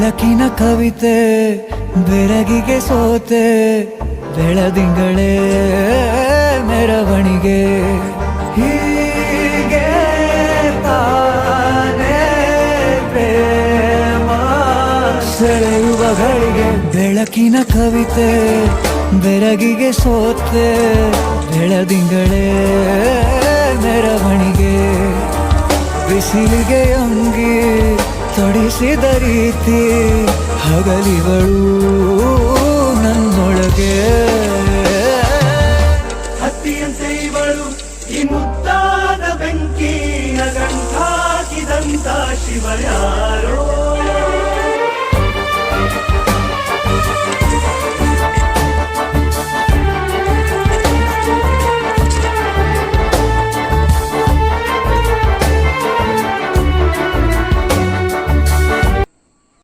ಬೆಳಕಿನ ಕವಿತೆ, ಬೆರಗಿಗೆ ಸೋತೆ, ಬೆಳದಿಂಗಳೇ ಮೆರವಣಿಗೆ. ಹೀಗೆ ತಾನೇ ಸೆಳೆಯುವ ಗಳಿಗೆ ಬೆಳಕಿನ ಕವಿತೆ, ಬೆರಗಿಗೆ ಸೋತೆ, ಬೆಳದಿಂಗಳೇ ಮೆರವಣಿಗೆ. ಬಿಸಿಲಿಗೆ ಅಂಗಿ ತೊಡಿಸಿದ ರೀತಿ ಹಗಲಿಗಳು ನನ್ನೊಳಗೆ. ಹತ್ತಿಯಂತೆ ಇವಳು ಈ ಮುದ್ದಾದ ಬೆಂಕಿಯ ಗಂಟಾಕಿದಂತ ಶಿವ ಯಾರೋ